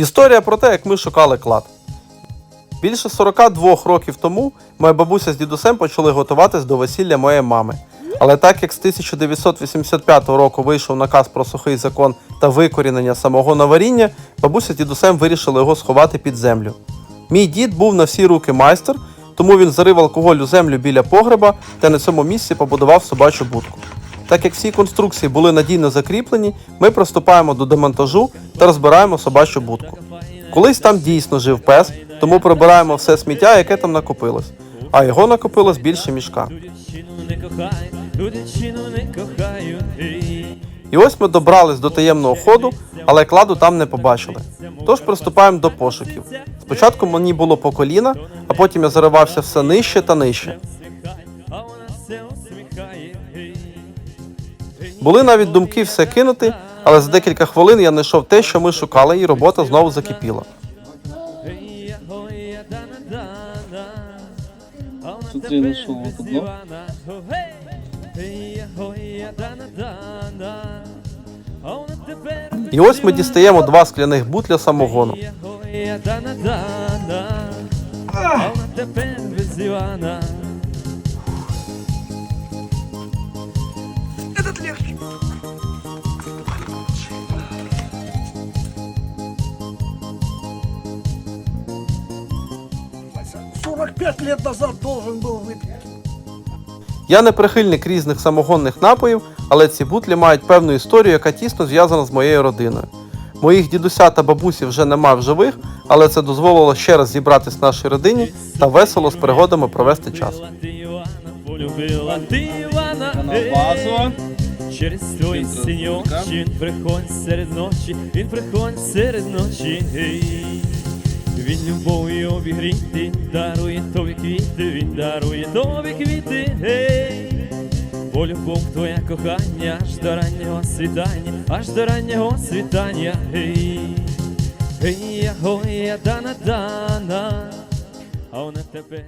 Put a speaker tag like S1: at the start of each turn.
S1: Історія про те, як ми шукали клад. Більше 42 років тому моя бабуся з дідусем почали готуватись до весілля моєї мами. Але так як з 1985 року вийшов наказ про сухий закон та викорінення самого наваріння, бабуся з дідусем вирішили його сховати під землю. Мій дід був на всі руки майстер, тому він зарив алкоголь у землю біля погреба та на цьому місці побудував собачу будку. Так як всі конструкції були надійно закріплені, ми приступаємо до демонтажу та розбираємо собачу будку. Колись там дійсно жив пес, тому прибираємо все сміття, яке там накопилось. А його накопилось більше мішка. І ось ми добрались до таємного ходу, але кладу там не побачили. Тож приступаємо до пошуків. Спочатку мені було по коліна, а потім я заривався все нижче та нижче. Були навіть думки все кинути, але за декілька хвилин я знайшов те, що ми шукали, і робота знову закипіла.
S2: Тут я знайшов одно.
S3: тепер
S1: І ось ми дістаємо два скляних бутля самогону.
S3: Ей,
S4: 45 лет назад должен был выпить.
S1: Я не прихильник різних самогонних напоїв, але ці бутлі мають певну історію, яка тісно зв'язана з моєю родиною. Моїх дідуся та бабусі вже нема в живих, але це дозволило ще раз зібратись в нашій родині та весело з пригодами провести час.
S3: Полюбила ти Івана Ей, через твої синьочин, приходь серед ночі, він приходь серед ночі. Ей. Він любов'ю обігріти, дарує тобі квіти, він дарує тобі квіти, гей. Бо любов твоя кохання аж до раннього світання, аж до раннього світання, гей. Гей, я, гоя дана, дана, а вона тепер